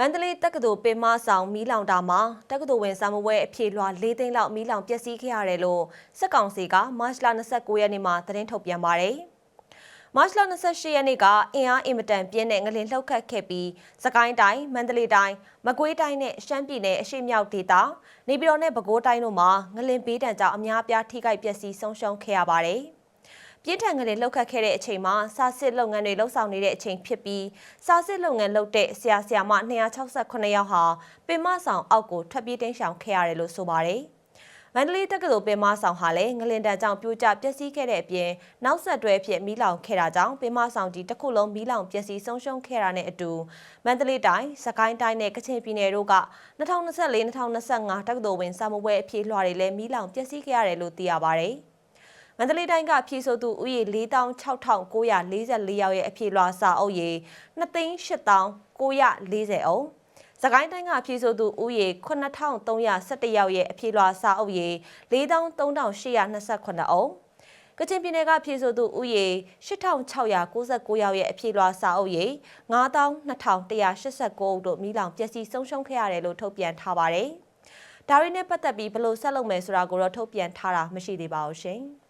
မန္တလေးတက္ကသိုလ်ပင်မဆောင်မီးလောင်တာမှာတက္ကသိုလ်ဝင်စာမပွဲအဖြေလွှာ၄သိန်းလောက်မီးလောင်ပျက်စီးခဲ့ရတယ်လို့စက်ကောင်စီကမတ်လ29ရက်နေ့မှာသတင်းထုတ်ပြန်ပါတယ်။မတ်လ28ရက်နေ့ကအင်အားအင်မတန်ပြင်းတဲ့ငလင်လှုပ်ခတ်ခဲ့ပြီးစကိုင်းတိုင်းမန္တလေးတိုင်းမကွေးတိုင်းနဲ့ရှမ်းပြည်နယ်အရှေ့မြောက်ဒေသနေပြည်တော်နဲ့ပဲခူးတိုင်းတို့မှာငလင်ပေးတံကြောင့်အများအပြားထိခိုက်ပျက်စီးဆုံးရှုံးခဲ့ရပါတယ်။ ပြင်းထန်ငလင်လှုပ်ခတ်ခဲ့တဲ့အချိန်မှာစာစစ်လုပ်ငန်းတွေလှုပ်ဆောင်နေတဲ့အချိန်ဖြစ်ပြီးစာစစ်လုပ်ငန်းလုပ်တဲ့ဆရာဆရာမ268ယောက်ဟာပင်မဆောင်အောက်ကိုထွက်ပြေးတိမ်းရှောင်ခဲ့ရတယ်လို့ဆိုပါတယ်။မန္တလေးတက္ကသိုလ်ပင်မဆောင်ဟာလည်းငလင်တန်ကြောင့်ပြိုကျပျက်စီးခဲ့တဲ့အပြင်နောက်ဆက်တွဲဖြစ်မီးလောင်ခဲ့တာကြောင့်ပင်မဆောင်ကြီးတစ်ခုလုံးမီးလောင်ပျက်စီးဆုံးရှုံးခဲ့တာနဲ့အတူမန္တလေးတိုင်းစကိုင်းတိုင်းနဲ့ကချင်ပြည်နယ်တို့က2024-2025တက္ကသိုလ်ဝင်စာမပွဲအဖြေလွှာတွေလည်းမီးလောင်ပျက်စီးခဲ့ရတယ်လို့သိရပါတယ်။ မန္တလေးတိုင်းကဖြည့်ဆို့သူဦးရေ46,944ယောက်ရဲ့အဖြေလွှာစာအုပ်ရေ2,8940အုပ်စကိုင်းတိုင်းကဖြည့်ဆို့သူဦးရေ9311ယောက်ရဲ့အဖြေလွှာစာအုပ်ရေ43,829အုပ်ကချင်ပြည်နယ်ကဖြည့်ဆို့သူဦးရေ8699ယောက်ရဲ့အဖြေလွှာစာအုပ်ရေ92,189အုပ်တို့မိလောင်ပျက်စီးဆုံးရှုံးခဲ့ရတယ်လို့ထုတ်ပြန်ထားပါတယ်။ဒါရီနဲ့ပတ်သက်ပြီးဘယ်လိုဆက်လုပ်မယ်ဆိုတာကိုတော့ထုတ်ပြန်ထားတာမရှိသေးပါဘူးရှင်။